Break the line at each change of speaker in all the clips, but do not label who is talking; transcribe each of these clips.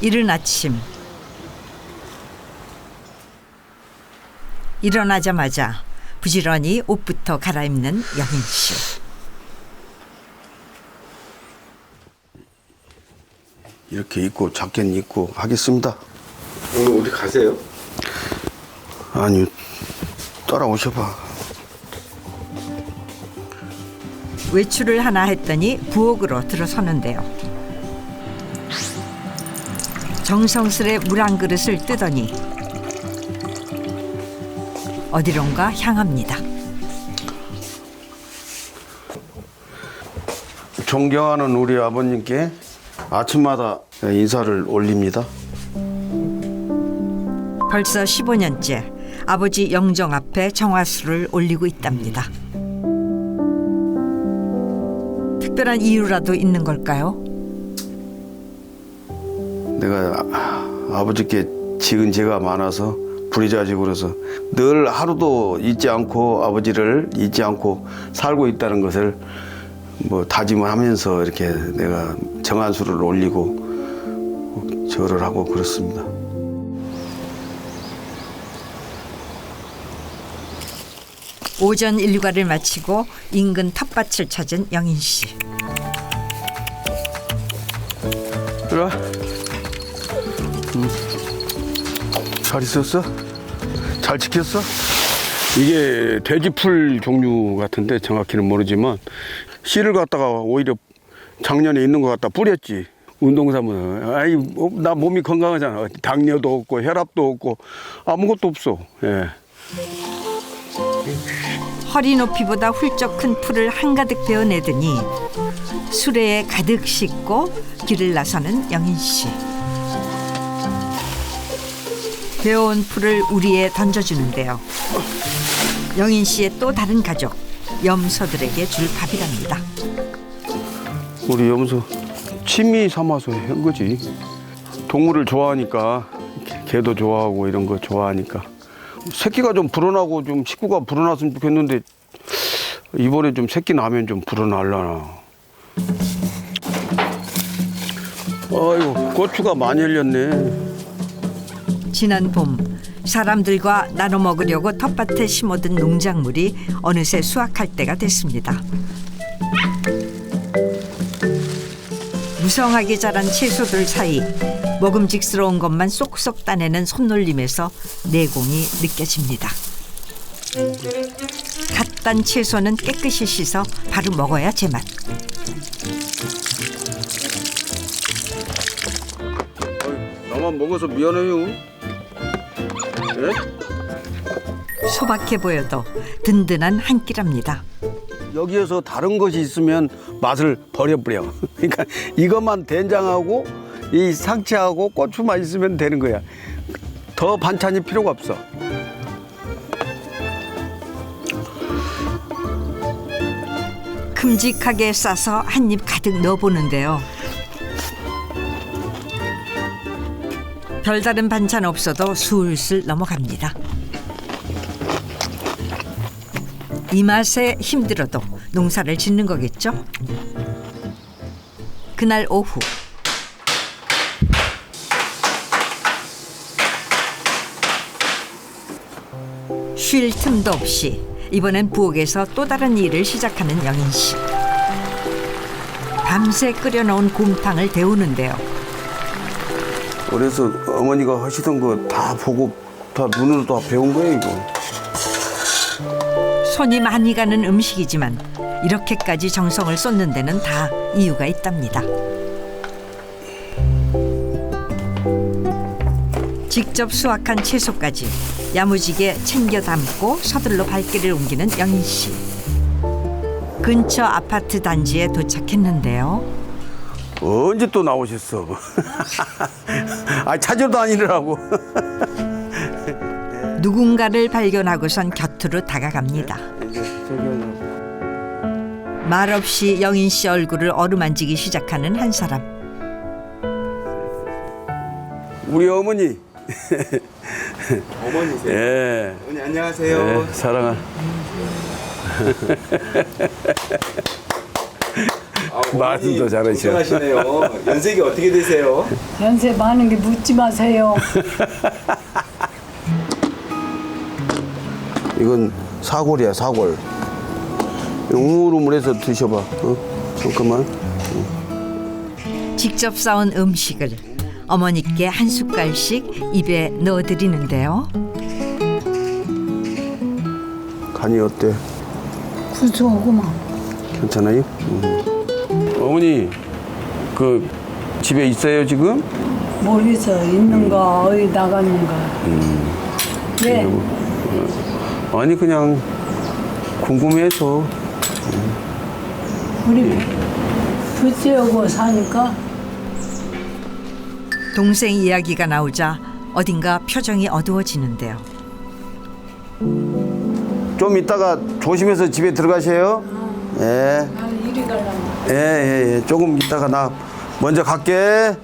이른 아침 일어나자마자 부지런히 옷부터 갈아입는 영인 씨.
이렇게 입고 자켓 입고 하겠습니다.
오늘 어디 가세요?
아니 따라오셔봐.
외출을 하나 했더니 부엌으로 들어서는데요. 정성스레 물 한 그릇을 뜨더니 어디론가 향합니다.
존경하는 우리 아버님께 아침마다 인사를 올립니다.
벌써 15년째 아버지 영정 앞에 정화수를 올리고 있답니다. 특별한 이유라도 있는 걸까요?
내가 아- 아버지께 지은 죄가 많아서 불의자지고 그래서 늘 하루도 잊지 않고 아버지를 잊지 않고 살고 있다는 것을 뭐 다짐을 하면서 이렇게 내가 정한수를 올리고 절을 하고 그렇습니다.
오전 일과를 마치고 인근 텃밭을 찾은 영인 씨.
이리 와. 음. 잘 있었어? 잘 지켰어? 이게 돼지풀 종류 같은데 정확히는 모르지만 씨를 갖다가 오히려 작년에 있는 것 같다 뿌렸지. 운동삼은 아이 뭐, 나 몸이 건강하잖아. 당뇨도 없고 혈압도 없고 아무것도 없어. 예.
허리 높이보다 훌쩍 큰 풀을 한가득 베어내더니 수레에 가득 싣고 길을 나서는 영인 씨. 베어온 풀을 우리에 던져주는데요. 영인 씨의 또 다른 가족 염소들에게 줄 밥이랍니다.
우리 염소 취미 삼아서 한 거지. 동물을 좋아하니까 개도 좋아하고 이런 거 좋아하니까 새끼가 좀 불어나고 좀 식구가 불어났으면 좋겠는데 이번에 좀 새끼 나면 좀 불어날라나. 아이고 고추가 많이 열렸네.
지난 봄 사람들과 나눠 먹으려고 텃밭에 심어둔 농작물이 어느새 수확할 때가 됐습니다. 무성하게 자란 채소들 사이 먹음직스러운 것만 쏙쏙 따내는 손놀림에서 내공이 느껴집니다. 갓 딴 채소는 깨끗이 씻어 바로 먹어야 제맛.
나만 먹어서 미안해요. 예?
소박해 보여도 든든한 한 끼랍니다.
여기에서 다른 것이 있으면 맛을 버려버려. 그러니까 이것만 된장하고 이 상추하고 고추만 있으면 되는 거야. 더 반찬이 필요가 없어.
큼직하게 싸서 한 입 가득 넣어보는데요. 별다른 반찬 없어도 술술 넘어갑니다. 이 맛에 힘들어도 농사를 짓는 거겠죠? 그날 오후 쉴 틈도 없이 이번엔 부엌에서 또 다른 일을 시작하는 영인 씨. 밤새 끓여놓은 곰탕을 데우는데요.
그래서 어머니가 하시던 거 다 보고 다 눈으로 다 배운 거예요 이거.
손이 많이 가는 음식이지만 이렇게까지 정성을 쏟는 데는 다 이유가 있답니다. 직접 수확한 채소까지 야무지게 챙겨 담고 서둘러 발길을 옮기는 영인 씨. 근처 아파트 단지에 도착했는데요.
언제 또 나오셨어? 아 찾으러 다니느라고.
누군가를 발견하고선 곁으로 다가갑니다.
이제 저기
말없이 영인 씨 얼굴을 어루만지기 시작하는 한 사람.
우리 어머니.
어머니세요?
예.
어머니 안녕하세요.
예, 사랑한. 말씀도 잘하셔.
하시네요. 연세기 어떻게 되세요?
연세 많은 게 묻지 마세요.
이건 사골이야 사골. 우물우물해서 드셔봐. 어? 잠깐만.
직접 싸온 음식을 어머니께 한 숟갈씩 입에 넣어드리는데요.
간이 어때?
구수하구만.
괜찮아요? 음. 어머니 그 집에 있어요 지금?
멀리서 있는가 어디 나갔는가. 네.
아니 그냥 궁금해서
우리 부지하고 사니까
동생 이야기가 나오자 어딘가 표정이 어두워지는데요.
좀 이따가 조심해서 집에 들어가세요. 예. 예, 예, 예. 조금 이따가 나 먼저 갈게.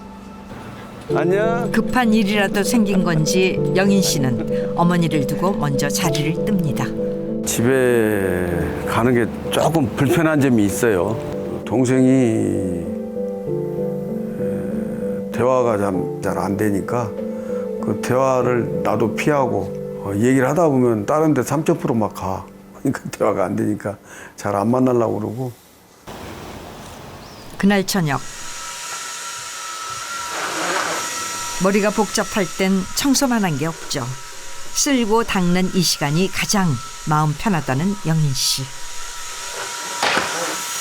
안녕.
급한 일이라도 생긴 건지 영인 씨는 어머니를 두고 먼저 자리를 뜹니다.
집에 가는 게 조금 불편한 점이 있어요. 동생이 에, 대화가 잘 안 되니까 그 대화를 나도 피하고 어, 얘기를 하다 보면 다른 데 3.0%막 가. 그러니까 대화가 안 되니까 잘 안 만나려고 그러고
그날 저녁 머리가 복잡할 땐 청소만 한 게 없죠. 쓸고 닦는 이 시간이 가장 마음 편하다는 영인 씨.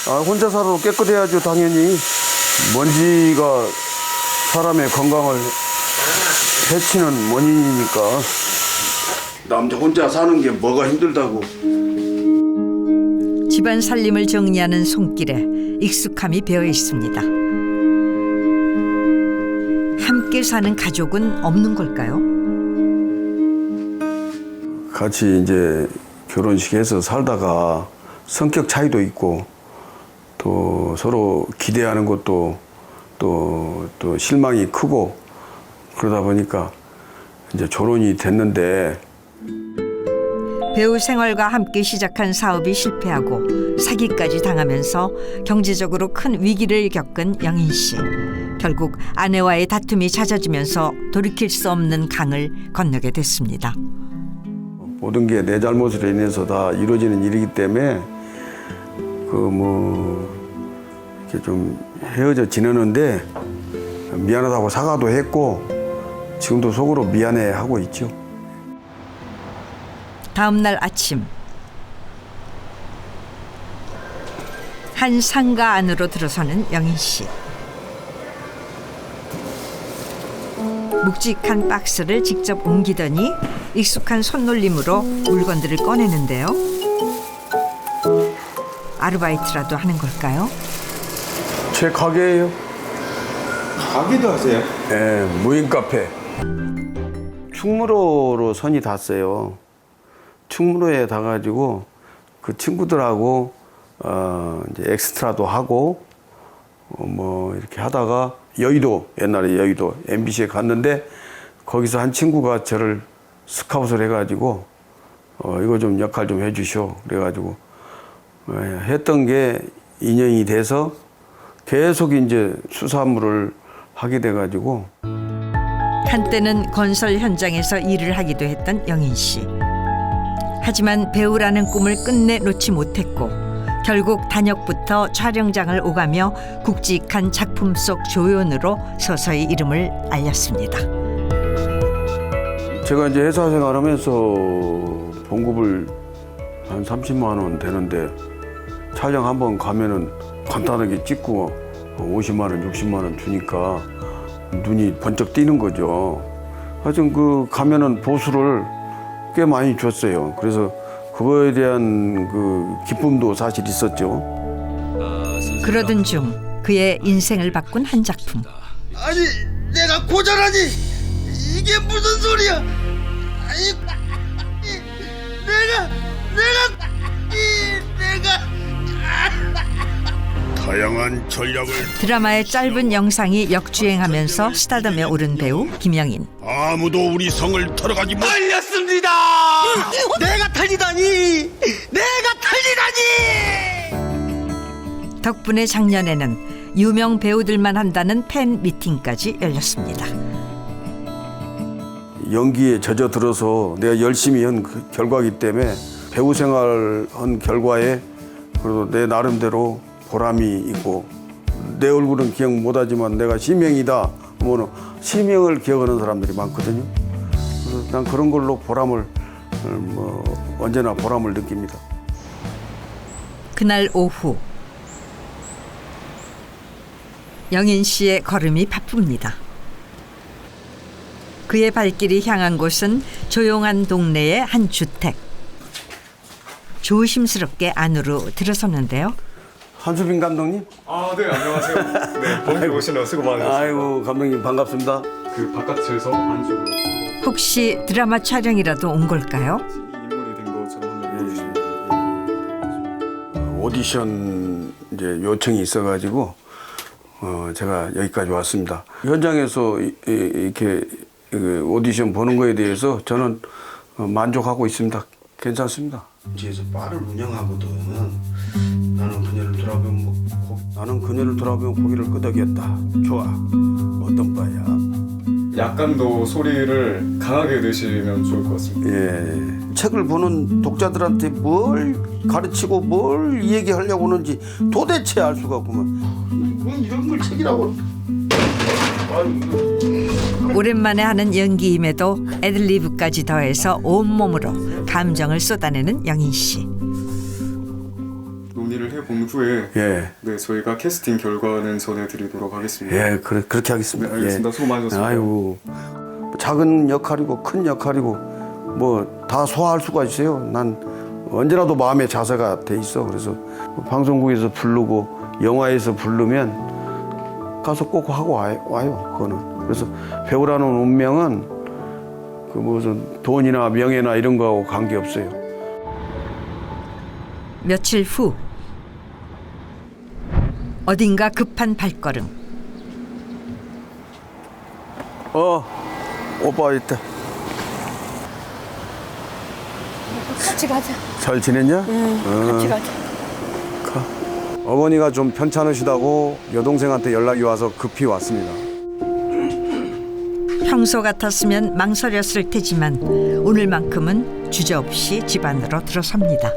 아, 혼자 살아도 깨끗해야죠, 당연히. 먼지가 사람의 건강을 해치는 원인이니까. 남자 혼자 사는 게 뭐가 힘들다고.
집안 살림을 정리하는 손길에 익숙함이 배어 있습니다. 함께 사는 가족은 없는 걸까요?
같이 이제 결혼식에서 살다가 성격 차이도 있고 또 서로 기대하는 것도 또, 또 실망이 크고 그러다 보니까 이제 결혼이 됐는데
배우 생활과 함께 시작한 사업이 실패하고 사기까지 당하면서 경제적으로 큰 위기를 겪은 영인 씨. 결국 아내와의 다툼이 잦아지면서 돌이킬 수 없는 강을 건너게 됐습니다.
모든 게 내 잘못으로 인해서 다 이루어지는 일이기 때문에 그뭐 이렇게 좀 헤어져 지내는데 미안하다고 사과도 했고 지금도 속으로 미안해 하고 있죠.
다음 날 아침 한 상가 안으로 들어서는 영인 씨. 묵직한 박스를 직접 옮기더니 익숙한 손놀림으로 물건들을 꺼내는데요. 아르바이트라도 하는 걸까요?
제 가게예요.
가게도 하세요?
예, 무인 카페. 충무로로 선이 닿았어요. 충무로에 닿아가지고 그 친구들하고 어 이제 엑스트라도 하고 어, 뭐 이렇게 하다가 여의도 옛날에 여의도 MBC에 갔는데 거기서 한 친구가 저를 스카웃을 해가지고 어 이거 좀 역할 좀 해주시오 그래가지고 예, 했던 게 인연이 돼서 계속 이제 수사물을 하게 돼가지고
한때는 건설 현장에서 일을 하기도 했던 영인 씨. 하지만 배우라는 꿈을 끝내 놓지 못했고 결국 단역부터 촬영장을 오가며 굵직한 작품 속 조연으로 서서히 이름을 알렸습니다.
제가 이제 회사 생활하면서 봉급을 한 30만 원 되는데 촬영 한 번 가면은 간단하게 찍고 50만 원, 60만 원 주니까 눈이 번쩍 띄는 거죠. 하여튼 그 가면은 보수를 꽤 많이 줬어요. 그래서 그거에 대한 그 기쁨도 사실 있었죠.
그러던 중 그의 인생을 바꾼 한 작품.
아니 내가 고절하니 이게 무슨 소리야? 아니 내가 내가 이 내가
다양한 전략을
드라마의 짧은 영상이 역주행하면서 스타덤에 오른 배우 김영인.
아무도 우리 성을 털어가지 못.
걸렸습니다. 내가 탈리다니 내가 탈리다니
덕분에 작년에는 유명 배우들만 한다는 팬 미팅까지 열렸습니다.
연기에 젖어 들어서 내가 열심히 한 그 결과이기 때문에 배우 생활 한 결과에 그래도 내 나름대로 보람이 있고 내 얼굴은 기억 못하지만 내가 시명이다 하면 시명을 기억하는 사람들이 많거든요. 그래서 난 그런 걸로 보람을 어, 뭐 언제나 보람을 느낍니다.
그날 오후 영인 씨의 걸음이 바쁩니다. 그의 발길이 향한 곳은 조용한 동네의 한 주택. 조심스럽게 안으로 들어섰는데요.
한수빈 감독님?
아, 네, 안녕하세요. 네, 먼길 오시느라 수고 많으셨어요.
아이고 감독님 반갑습니다.
그 바깥에서 안쪽으로
혹시 드라마 촬영이라도 온 걸까요?
인물이 된 것처럼 한번 보여주시면
오디션 이제 요청이 있어가지고 어 제가 여기까지 왔습니다. 현장에서 이, 이- 이렇게 그 오디션 보는 거에 대해서 저는 어, 만족하고 있습니다. 괜찮습니다. 뒤에서 바를 운영하거든. 나는 그녀를 돌아보면 뭐 고- 나는 그녀를 돌아보면 고개를 끄덕였다. 좋아. 어떤 바야?
약간 더 소리를 강하게 내시면 좋을 것 같습니다.
예. 책을 보는 독자들한테 뭘 가르치고 뭘 얘기하려고 하는지 도대체 알 수가 없구만. 뭐 이런 걸 책이라고.
오랜만에 하는 연기임에도 애들리브까지 더해서 온몸으로 감정을 쏟아내는 영인 씨.
논의를 해본 후에
예.
네, 저희가 캐스팅 결과는 전해드리도록 하겠습니다.
예, 그래, 그렇게 하겠습니다.
네, 알겠습니다.
예.
수고 많으셨습니다.
아이고, 작은 역할이고 큰 역할이고 뭐 다 소화할 수가 있어요. 난 언제라도 마음의 자세가 돼 있어. 그래서 방송국에서 부르고 영화에서 부르면 가서 꼭 하고 와요. 와요. 그거는. 그래서 배우라는 운명은 그 무슨 돈이나 명예나 이런 거하고 관계 없어요.
며칠 후 어딘가 급한 발걸음.
어, 오빠 있다.
같이 가자.
잘 지냈냐?
응, 같이 가자.
어머니가 좀 편찮으시다고 여동생한테 연락이 와서 급히 왔습니다.
평소 같았으면 망설였을 테지만 오늘만큼은 주저없이 집 안으로 들어섭니다.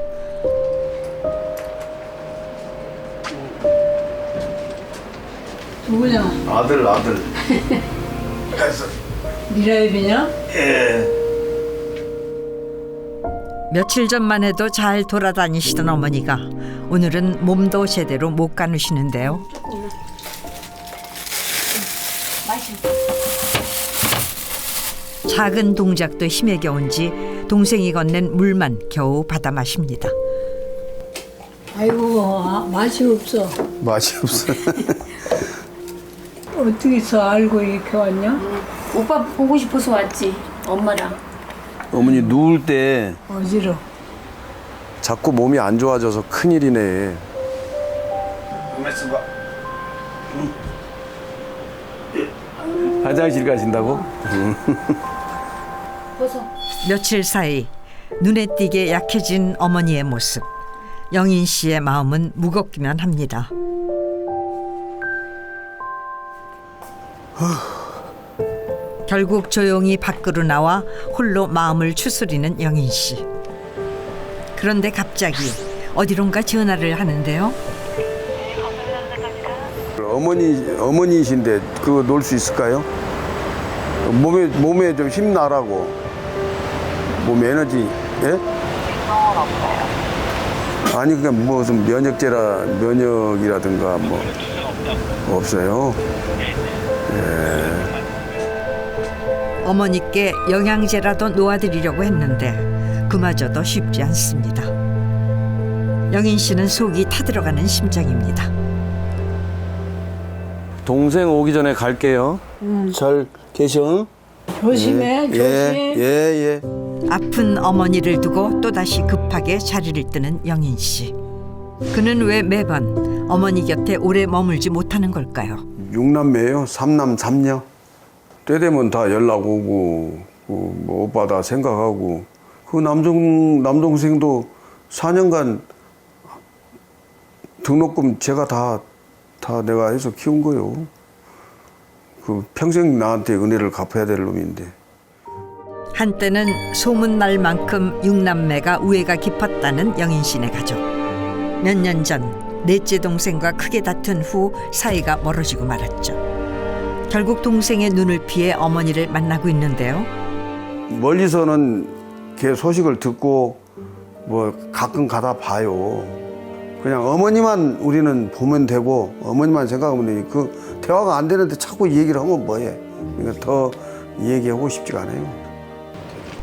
누구냐?
아들, 아들.
미라입이냐?
며칠 전만 해도 잘 돌아다니시던 어머니가 오늘은 몸도 제대로 못 가누시는데요. 작은 동작도 힘에 겨운지 동생이 건넨 물만 겨우 받아 마십니다.
아이고 아, 맛이 없어.
맛이 없어.
어떻게 해서 알고 이렇게 왔냐?
오빠 보고 싶어서 왔지. 엄마랑.
어머니 누울 때
어지러.
자꾸 몸이 안 좋아져서 큰일이네. 화장실 가신다고?
벗어.
며칠 사이 눈에 띄게 약해진 어머니의 모습. 영인 씨의 마음은 무겁기만 합니다. 결국 조용히 밖으로 나와 홀로 마음을 추스리는 영인 씨. 그런데 갑자기 어디론가 전화를 하는데요.
어머니 어머니이신데 그거 놓을 수 있을까요? 몸에 몸에 좀 힘 나라고. 몸 에너지 예? 아니 그냥 무슨 면역제라 면역이라든가 뭐 없어요.
어머니께 영양제라도 놓아드리려고 했는데 그마저도 쉽지 않습니다. 영인 씨는 속이 타들어가는 심정입니다.
동생 오기 전에 갈게요. 잘 계셔?
조심해, 조심.
예, 예, 예.
아픈 어머니를 두고 또다시 급하게 자리를 뜨는 영인 씨. 그는 왜 매번 어머니 곁에 오래 머물지 못하는 걸까요?
육남매요. 삼남 삼녀. 때 되면 다 연락 오고 그뭐 오빠 다 생각하고 그 남동 남동생도 4년간 등록금 제가 다, 다 내가 해서 키운 거요. 그 평생 나한테 은혜를 갚아야 될 놈인데.
한때는 소문날 만큼 육남매가 우애가 깊었다는 영인 씨네 가족. 몇 년 전 넷째 동생과 크게 다툰 후 사이가 멀어지고 말았죠. 결국 동생의 눈을 피해 어머니를 만나고 있는데요.
멀리서는 걔 소식을 듣고 뭐 가끔 가다 봐요. 그냥 어머니만 우리는 보면 되고 어머니만 생각하면 되니 그 대화가 안 되는데 자꾸 이 얘기를 하면 뭐해. 그러니까 더 얘기하고 싶지가 않아요.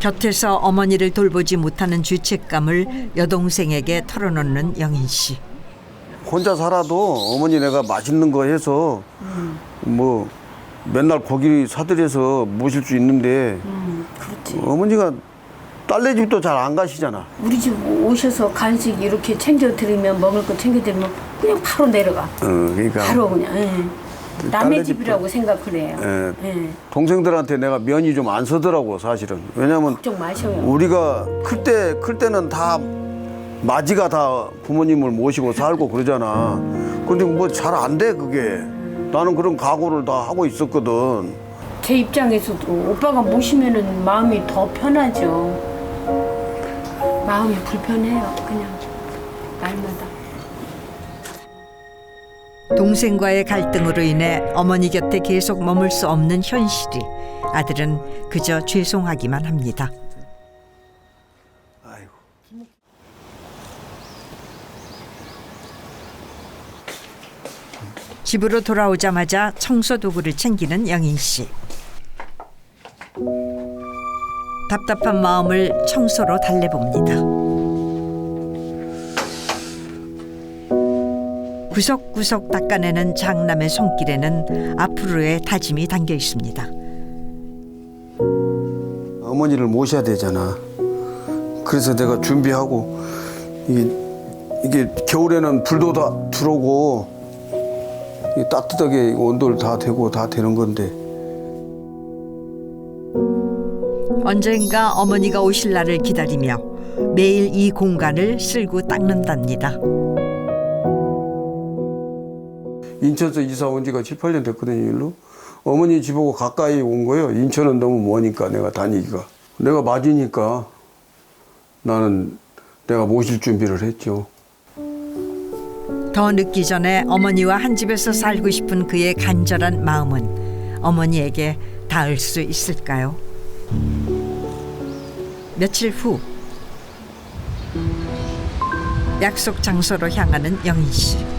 곁에서 어머니를 돌보지 못하는 죄책감을 여동생에게 털어놓는 영인 씨.
혼자 살아도 어머니 내가 맛있는 거 해서 뭐 맨날 고기 사들여서 모실 수 있는데
그렇지.
어머니가 딸네 집도 잘 안 가시잖아.
우리 집 오셔서 간식 이렇게 챙겨 드리면 먹을 거 챙겨 드리면 그냥 바로 내려가.
어, 그러니까
바로 그냥. 예. 남의 집이라고 생각을 해요.
예.
예.
동생들한테 내가 면이 좀 안 서더라고 사실은. 왜냐면
걱정 마셔요.
우리가 클 때 클 때는 다 마지가 다 부모님을 모시고 살고 그러잖아. 근데 뭐 잘 안 돼 그게. 나는 그런 각오를 다 하고 있었거든.
제 입장에서도 오빠가 모시면은 마음이 더 편하죠. 마음이 불편해요. 그냥 날마다.
동생과의 갈등으로 인해 어머니 곁에 계속 머물 수 없는 현실이 아들은 그저 죄송하기만 합니다. 집으로 돌아오자마자 청소 도구를 챙기는 영인 씨. 답답한 마음을 청소로 달래봅니다. 구석구석 닦아내는 장남의 손길에는 앞으로의 다짐이 담겨 있습니다.
어머니를 모셔야 되잖아. 그래서 내가 준비하고 이게, 이게 겨울에는 불도 다 들어오고 이 따뜻하게 온도를 다 되고 다 되는 건데
언젠가 어머니가 오실 날을 기다리며 매일 이 공간을 쓸고 닦는답니다.
인천에서 이사 온 지가 7, 8년 됐거든요, 일로. 어머니 집하고 가까이 온 거예요. 인천은 너무 머니까 내가 다니기가. 내가 맞으니까 나는 내가 모실 준비를 했죠.
더 늦기 전에 어머니와 한 집에서 살고 싶은 그의 간절한 마음은 어머니에게 닿을 수 있을까요? 며칠 후 약속 장소로 향하는 영인 씨.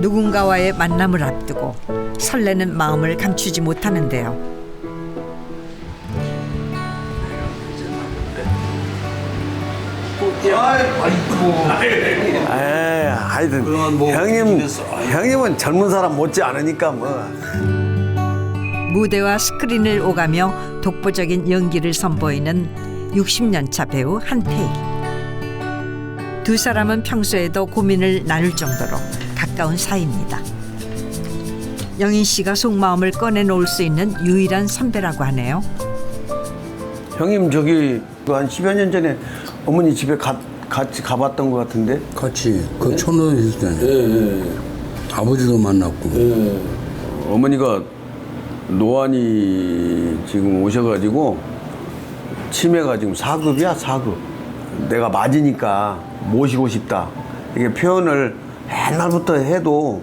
누군가와의 만남을 앞두고 설레는 마음을 감추지 못하는데요.
에이, 하여튼 형님, 형님은 젊은 사람 못지 않으니까 뭐.
무대와 스크린을 오가며 독보적인 연기를 선보이는 60년 차 배우 한태희. 두 사람은 평소에도 고민을 나눌 정도로 가까운 사이입니다. 영인 씨가 속마음을 꺼내놓을 수 있는 유일한 선배라고 하네요.
형님 저기 그한 10여 년 전에 어머니 집에 가, 같이 가봤던 것 같은데
같이 그 촌로 있을 때 아버지도 만났고
어머니가 노안이 지금 오셔가지고 치매가 지금 4급이야 4급. 내가 맞으니까 모시고 싶다. 이게 표현을 옛날부터 해도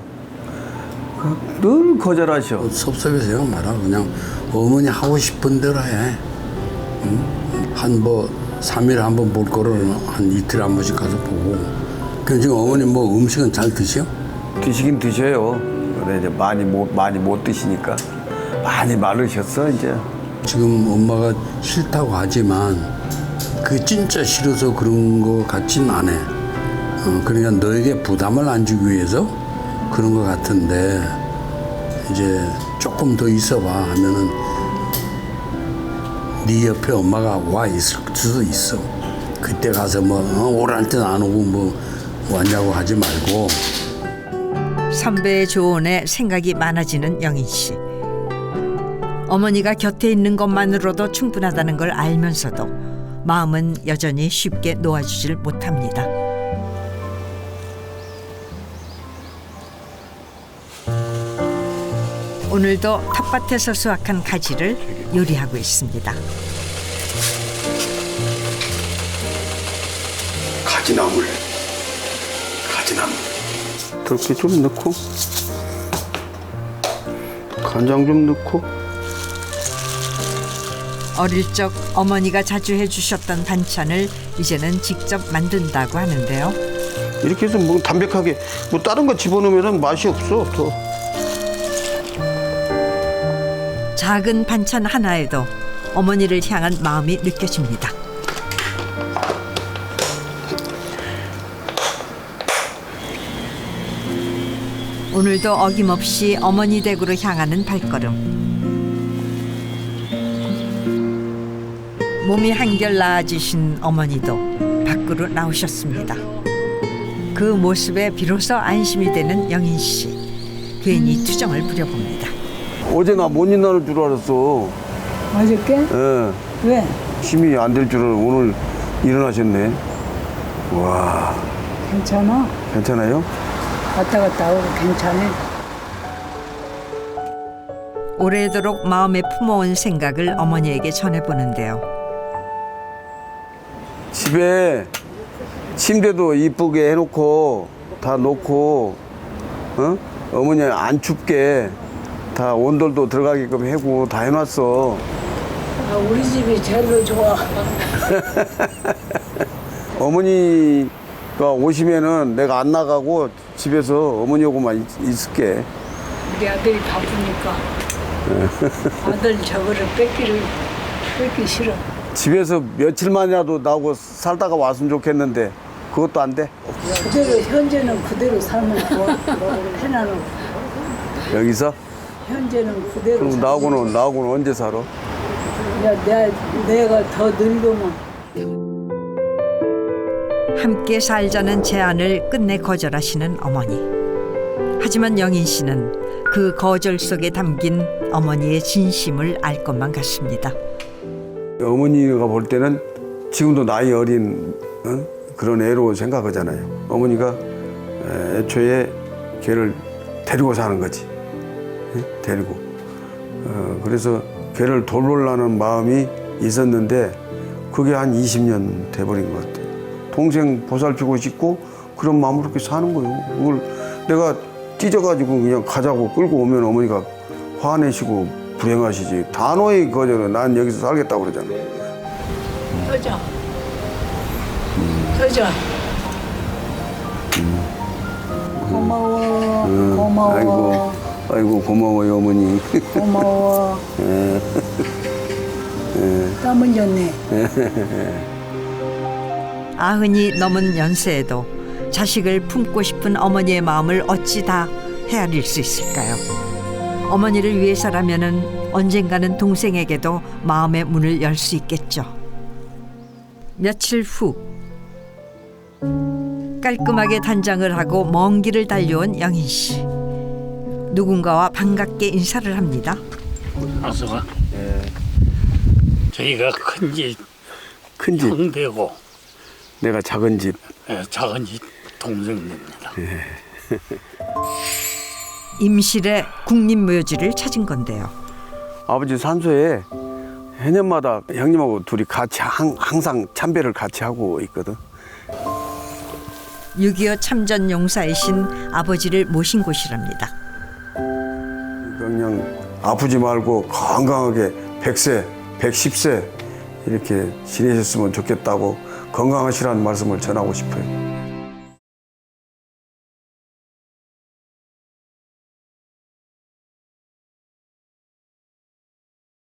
그늘 거절하셔.
섭섭해서 제가 말하 그냥 어머니 하고 싶은 대로 해. 한뭐 3일에 한 번 볼 거를 한 이틀에 한 번씩 가서 보고. 그 지금 어머니 뭐 음식은 잘 드셔?
드시긴 드셔요. 근데 이제 많이 못 많이 못 드시니까. 많이 마르셨어 이제
지금 엄마가 싫다고 하지만 그 진짜 싫어서 그런 거 같진 않아. 어, 그러니까 너에게 부담을 안 주기 위해서 그런 거 같은데 이제 조금 더 있어봐 하면은 네 옆에 엄마가 와 있을 수도 있어. 그때 가서 뭐 어, 오랄 땐안 오고 뭐 왔냐고 하지 말고
선배의 조언에 생각이 많아지는 영인 씨. 어머니가 곁에 있는 것만으로도 충분하다는 걸 알면서도 마음은 여전히 쉽게 놓아주질 못합니다. 오늘도 텃밭에서 수확한 가지를 요리하고 있습니다.
가지나물. 가지나물. 들깨 좀 넣고, 간장 좀 넣고,
어릴 적 어머니가 자주 해주셨던 반찬을 이제는 직접 만든다고 하는데요.
이렇게 해서 뭐 담백하게, 뭐 다른 거 집어넣으면 맛이 없어, 더.
작은 반찬 하나에도 어머니를 향한 마음이 느껴집니다. 오늘도 어김없이 어머니 댁으로 향하는 발걸음. 몸이 한결 나아지신 어머니도 밖으로 나오셨습니다. 그 모습에 비로소 안심이 되는 영인 씨. 괜히 투정을 부려봅니다.
어제 나 못 일어날 줄 알았어.
어저께?
예.
왜?
힘이 안 될 줄을 오늘 일어나셨네. 와,
괜찮아.
괜찮아요?
왔다 갔다 하고 괜찮아.
오래도록 마음에 품어온 생각을 어머니에게 전해보는데요.
집에 침대도 이쁘게 해놓고 다 놓고 어? 어머니 안 춥게 다 온돌도 들어가게끔 하고 다 해놨어.
아, 우리 집이 제일로 좋아.
어머니가 오시면은 내가 안 나가고 집에서 어머니하고만 있- 있을게.
우리 아들이 바쁘니까. 아들 저거를 뺏기를 뺏기 싫어.
집에서 며칠만이라도 나오고 살다가 왔으면 좋겠는데 그것도 안 돼.
그대로 현재는 그대로 살면 뭐 해나는
여기서
현재는 그대로.
그럼
살면
나하고는 나하고는 언제 살아?
야, 내, 내가 더 늙으면
함께 살자는 제안을 끝내 거절하시는 어머니. 하지만 영인 씨는 그 거절 속에 담긴 어머니의 진심을 알 것만 같습니다.
어머니가 볼 때는 지금도 나이 어린 어? 그런 애로 생각하잖아요. 어머니가 에, 애초에 걔를 데리고 사는 거지. 예? 데리고. 어, 그래서 걔를 돌보려는 마음이 있었는데 그게 한 20년 돼버린 것 같아요. 동생 보살피고 싶고 그런 마음으로 이렇게 사는 거예요. 그걸 내가 찢어가지고 그냥 가자고 끌고 오면 어머니가 화내시고 불행하시지. 단호히 거절은 난 여기서 살겠다고 그러잖아.
여자. 여자. 고마워. 고마워.
아이고, 아이고 고마워요 어머니.
고마워. 땀은 졌네.
아흔이 넘은 연세에도 자식을 품고 싶은 어머니의 마음을 어찌 다 헤아릴 수 있을까요? 어머니를 위해서라면은 언젠가는 동생에게도 마음의 문을 열 수 있겠죠. 며칠 후 깔끔하게 단장을 하고 먼 길을 달려온 영인 씨. 누군가와 반갑게 인사를 합니다.
아서가 저희가 큰 집
큰 집,
형되고
내가 작은 집.
예, 작은 집 동생입니다.
임실의 국립묘지를 찾은 건데요.
아버지 산소에 해년마다 형님하고 둘이 같이 항, 항상 참배를 같이 하고 있거든.
6.25 참전 용사이신 아버지를 모신 곳이랍니다.
그냥 아프지 말고 건강하게 100세, 110세 이렇게 지내셨으면 좋겠다고 건강하시라는 말씀을 전하고 싶어요.